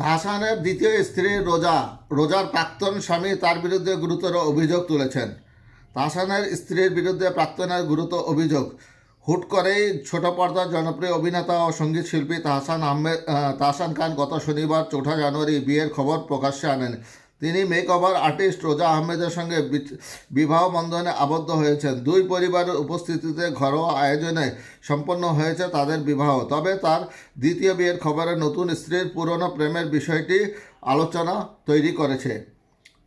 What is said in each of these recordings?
তাহসানের দ্বিতীয় স্ত্রী রোজা, রোজার প্রাক্তন স্বামী তার বিরুদ্ধে গুরুতর অভিযোগ তুলেছেন। তাহসানের স্ত্রীর বিরুদ্ধে প্রাক্তনের গুরুতর অভিযোগ। হুট করেই ছোট পর্দার জনপ্রিয় অভিনেতা ও সংগীত শিল্পী তাহসান আহমেদ তাহসান খান গত শনিবার চৌঠা জানুয়ারি বিয়ের খবর প্রকাশ্যে আনেন। তিনি মেকওভার আর্টিস্ট রোজা আহমেদের সঙ্গে বিবাহ বন্ধনে আবদ্ধ হয়েছেন। দুই পরিবারের উপস্থিতিতে ঘরোয়া আয়োজনে সম্পন্ন হয়েছে তাদের বিবাহ। তবে তার দ্বিতীয় বিয়ের খবরে নতুন স্ত্রীর পুরনো প্রেমের বিষয়টি আলোচনা তৈরি করেছে।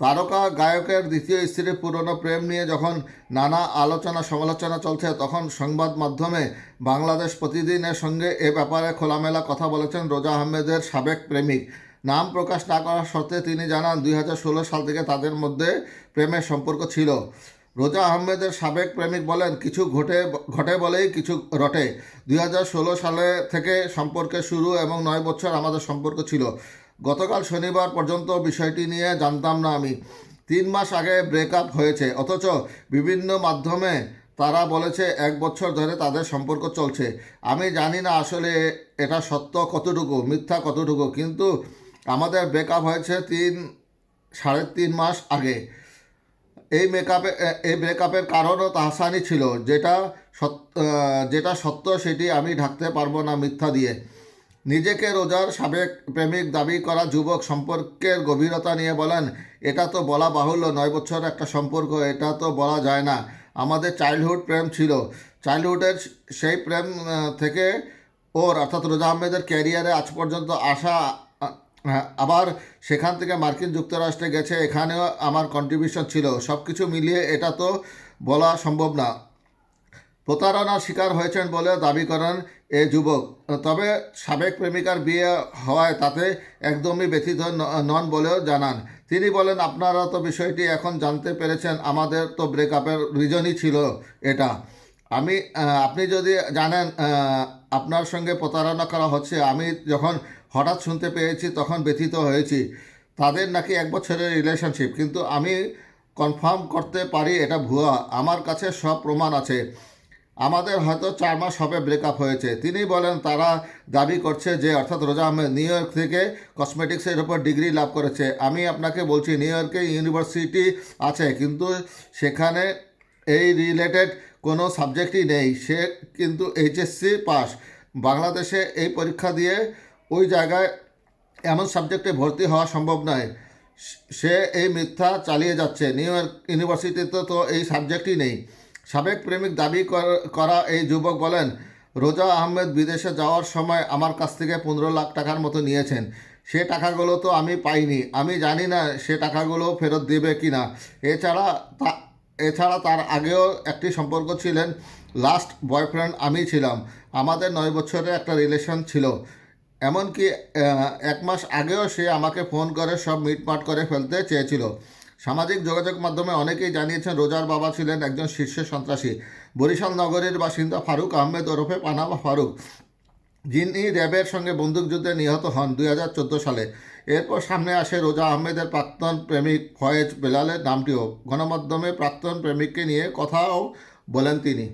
তারকা গায়কের দ্বিতীয় স্ত্রীর পুরনো প্রেম নিয়ে যখন নানা আলোচনা সমালোচনা চলছে, তখন সংবাদ মাধ্যমে বাংলাদেশ প্রতিদিনের সঙ্গে এ ব্যাপারে খোলামেলা কথা বলেছেন রোজা আহমেদের সাবেক প্রেমিক। নাম প্রকাশ না করার শর্তে তিনি জানান দুই হাজার ষোলো সাল থেকে তাদের মধ্যে প্রেমের সম্পর্ক ছিল। রোজা আহমেদের সাবেক প্রেমিক বলেন, কিছু ঘটে ঘটে বলেই কিছু রটে। দুই হাজার ষোলো সালে থেকে সম্পর্কে শুরু এবং নয় বছর আমাদের সম্পর্ক ছিল। গতকাল শনিবার পর্যন্ত বিষয়টি নিয়ে জানতাম না আমি। তিন মাস আগে ব্রেকআপ হয়েছে। অথচ বিভিন্ন মাধ্যমে তারা বলেছে, এক বছর ধরে তাদের সম্পর্ক চলছে। আমি জানি না আসলে এটা সত্য কতটুকু, মিথ্যা কতটুকু, কিন্তু আমাদের ব্রেকআপ হয়েছে তিন, সাড়ে তিন মাস আগে। এই মেকআপে এই ব্রেকআপের কারণও তাহসানি ছিল, যেটা যেটা সত্য সেটি আমি ঢাকতে পারব না মিথ্যা দিয়ে। নিজেকে রোজার সাবেক প্রেমিক দাবি করা যুবক সম্পর্কের গভীরতা নিয়ে বলেন, এটা তো বলা বাহুল্য, নয় বছর একটা সম্পর্ক, এটা তো বলা যায় না। আমাদের চাইল্ডহুড প্রেম ছিল। চাইল্ডহুডের সেই প্রেম থেকে ওর, অর্থাৎ রোজা আহমেদের ক্যারিয়ারে আজ পর্যন্ত আসা আবার সেখান থেকে মার্কিন যুক্তরাষ্ট্রে গেছে, এখানেও আমার কন্ট্রিবিউশন ছিল। সব কিছু মিলিয়ে এটা তো বলা সম্ভব না। প্রতারণার শিকার হয়েছেন বলে দাবি করেন এ যুবক। তবে সাবেক প্রেমিকার বিয়ে হওয়ায় তাতে একদমই ব্যথিত নন বলেও জানান। তিনি বলেন, আপনারা তো বিষয়টি এখন জানতে পেরেছেন, আমাদের তো ব্রেকআপের রিজনই ছিল এটা। আমি আপনি যদি জানেন আপনার সঙ্গে প্রতারণা করা হচ্ছে, আমি যখন হঠাৎ শুনতে পেয়েছি, তখন ব্যথিত হয়েছি। তাদের নাকি এক বছরের রিলেশনশিপ কিন্তু আমি কনফার্ম করতে পারি এটা ভুয়া। আমার কাছে সব প্রমাণ আছে। আমাদের হয়তো চার মাস হবে ব্রেকআপ হয়েছে। তিনি বলেন, তারা দাবি করছে যে, অর্থাৎ রোজা আহমেদ নিউ ইয়র্ক থেকে কসমেটিক্সের উপর ডিগ্রি লাভ করেছে। আমি আপনাকে বলছি, নিউ ইয়র্কে ইউনিভার্সিটি আছে, কিন্তু সেখানে এই রিলেটেড কোনো সাবজেক্টই নেই। সে কিন্তু এইচএসসি পাস বাংলাদেশে এই পরীক্ষা দিয়ে ওই জায়গায় এমন সাবজেক্টে ভর্তি হওয়া সম্ভব নয়। সে এই মিথ্যা চালিয়ে যাচ্ছে। নিউ ইয়র্ক ইউনিভার্সিটিতে তো এই সাবজেক্টই নেই। সাবেক প্রেমিক দাবি কর- এই যুবক বলেন, রোজা আহমেদ বিদেশে যাওয়ার সময় আমার কাছ থেকে পনেরো লাখ টাকার মতো নিয়েছেন। সে টাকাগুলো তো আমি পাইনি। আমি জানি না সে টাকাগুলো ফেরত দেবে কি না এছাড়া তা, এছাড়া তার আগেও একটি সম্পর্ক ছিলেন। লাস্ট বয়ফ্রেন্ড আমি ছিলাম। আমাদের নয় বছরের একটা রিলেশন ছিল। এমনকি এক মাস আগেও সে আমাকে ফোন করে, সব মিটমাট করে ফেলতে চেয়েছিল। সামাজিক যোগাযোগ মাধ্যমে অনেকেই জানিয়েছেন, রোজার বাবা ছিলেন একজন শীর্ষ সন্ত্রাসী। বরিশাল নগরের বাসিন্দা ফারুক আহমেদ ওরফে পানামা ফারুক। যিনি র্যাবের সঙ্গে বন্দুকযুদ্ধে নিহত হন দুই হাজার চোদ্দ সালে। এরপর সামনে আসে রোজা আহমেদের প্রাক্তন প্রেমিক ফয়েজ বেলালের নামটিও। গণমাধ্যমে প্রাক্তন প্রেমিককে নিয়ে কথাও বলেন তিনি।